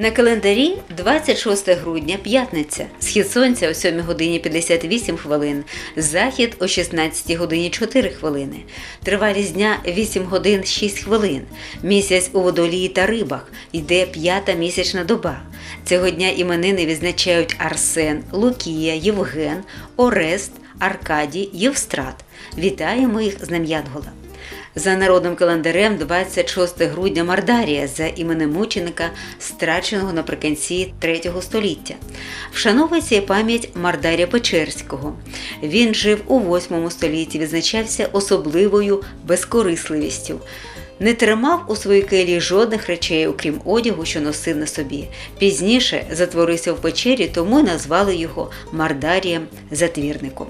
На календарі 26 грудня, п'ятниця, схід сонця о 7 годині 58 хвилин, захід о 16 годині 4 хвилини, тривалість дня 8 годин 6 хвилин, місяць у водолії та рибах, йде п'ята місячна доба. Цього дня іменини відзначають Арсен, Лукія, Євген, Орест, Аркадій, Євстрат. Вітаємо їх з Нем'янгола. За народним календарем 26 грудня Мардарія за іменем мученика, страченого наприкінці 3 століття. Вшановується і пам'ять Мардарія Печерського. Він жив у 8 столітті, відзначався особливою безкорисливістю. Не тримав у своїй келії жодних речей, окрім одягу, що носив на собі. Пізніше затворився в печері, тому й назвали його Мардарієм Затвірником.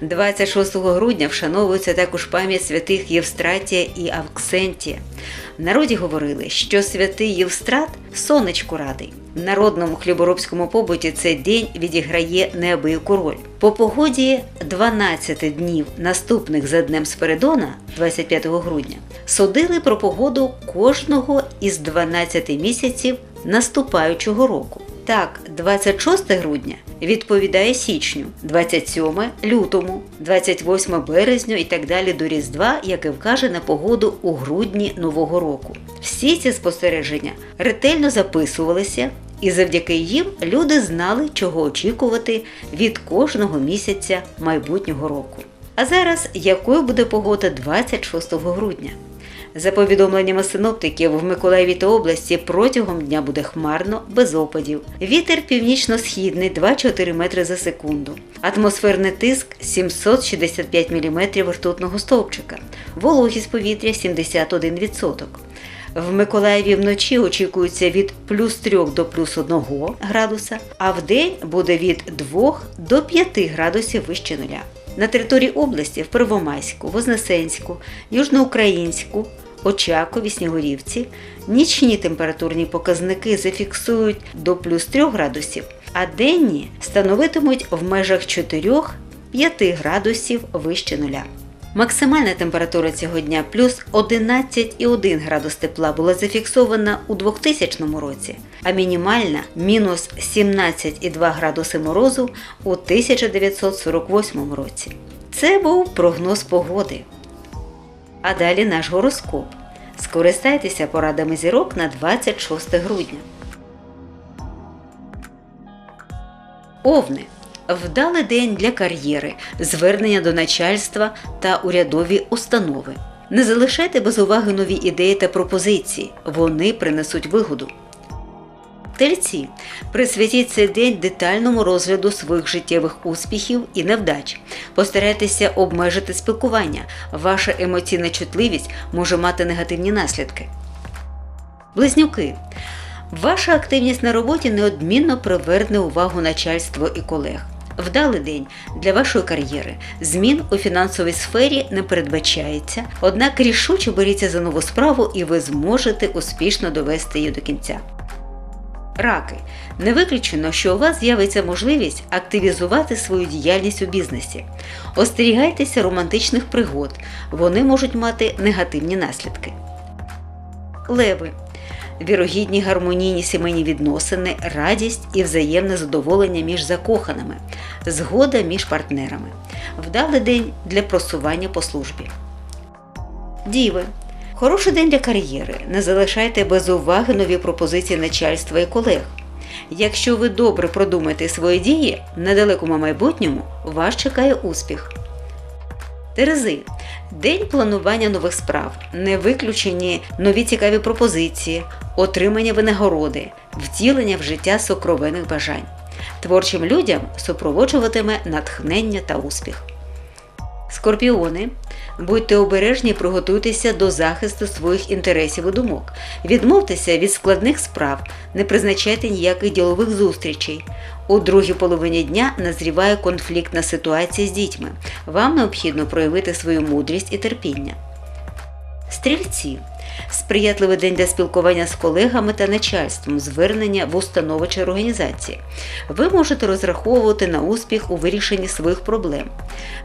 26 грудня вшановується також пам'ять святих Євстратія і Авксентія. В народі говорили, що святий Євстрат сонечку радий. Народному хліборобському побуті цей день відіграє неабияку роль. По погоді 12 днів наступних за днем Спиридона, 25 грудня, судили про погоду кожного із 12 місяців наступаючого року. Так, 26 грудня відповідає січню, 27 лютому, 28 березню і так далі до Різдва, яке вкаже на погоду у грудні Нового року. Всі ці спостереження ретельно записувалися, і завдяки їм люди знали, чого очікувати від кожного місяця майбутнього року. А зараз якою буде погода 26 грудня? За повідомленнями синоптиків, в Миколаєві та області протягом дня буде хмарно, без опадів. Вітер північно-східний 2-4 метри за секунду. Атмосферний тиск 765 мм ртутного стовпчика. Вологість повітря 71%. В Миколаєві вночі очікується від плюс 3 до плюс 1 градуса, а в день буде від 2 до 5 градусів вище нуля. На території області в Первомайську, Вознесенську, Южноукраїнську, Очакові, Снігурівці нічні температурні показники зафіксують до плюс 3 градусів, а денні становитимуть в межах 4-5 градусів вище нуля. Максимальна температура цього дня плюс 11,1 градус тепла була зафіксована у 2000 році, а мінімальна мінус 17,2 градуси морозу у 1948 році. Це був прогноз погоди. А далі наш гороскоп. Скористайтеся порадами зірок на 26 грудня. Овни. Вдалий день для кар'єри, звернення до начальства та урядові установи. Не залишайте без уваги нові ідеї та пропозиції. Вони принесуть вигоду. Тельці. Присвятіть цей день детальному розгляду своїх життєвих успіхів і невдач. Постарайтеся обмежити спілкування. Ваша емоційна чутливість може мати негативні наслідки. Близнюки. Ваша активність на роботі неодмінно приверне увагу начальства і колег. Вдалий день для вашої кар'єри. Змін у фінансовій сфері не передбачається, однак рішуче беріться за нову справу і ви зможете успішно довести її до кінця. Раки. Не виключено, що у вас з'явиться можливість активізувати свою діяльність у бізнесі. Остерігайтеся романтичних пригод, вони можуть мати негативні наслідки. Леви. Вірогідні гармонійні сімейні відносини, радість і взаємне задоволення між закоханими, згода між партнерами. Вдалий день для просування по службі. Діви. Хороший день для кар'єри. Не залишайте без уваги нові пропозиції начальства і колег. Якщо ви добре продумаєте свої дії, в недалекому майбутньому вас чекає успіх. Терези. День планування нових справ, не виключені нові цікаві пропозиції, отримання винагороди, втілення в життя сокровенних бажань. Творчим людям супроводжуватиме натхнення та успіх. Скорпіони. Будьте обережні, приготуйтеся до захисту своїх інтересів і думок. Відмовтеся від складних справ, не призначайте ніяких ділових зустрічей. У другій половині дня назріває конфліктна ситуація з дітьми. Вам необхідно проявити свою мудрість і терпіння. Стрільці. Сприятливий день для спілкування з колегами та начальством, звернення в установи чи організації. Ви можете розраховувати на успіх у вирішенні своїх проблем.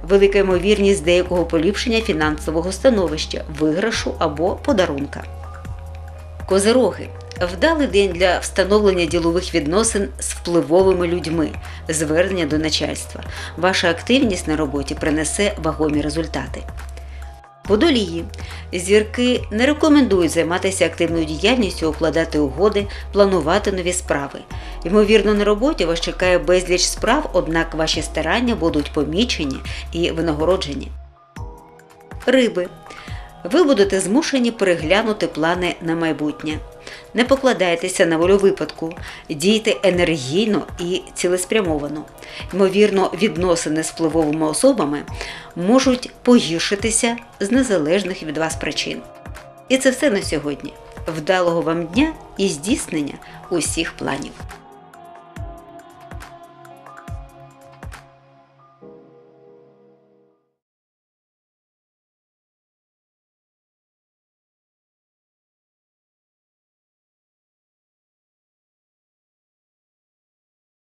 Велика ймовірність деякого поліпшення фінансового становища, виграшу або подарунка. Козироги. Вдалий день для встановлення ділових відносин з впливовими людьми, звернення до начальства. Ваша активність на роботі принесе вагомі результати. Водолії. Зірки не рекомендують займатися активною діяльністю, укладати угоди, планувати нові справи. Ймовірно, на роботі вас чекає безліч справ, однак ваші старання будуть помічені і винагороджені. Риби. Ви будете змушені переглянути плани на майбутнє. Не покладайтеся на волю випадку, дійте енергійно і цілеспрямовано. Ймовірно, відносини з впливовими особами можуть погіршитися з незалежних від вас причин. І це все на сьогодні. Вдалого вам дня і здійснення усіх планів.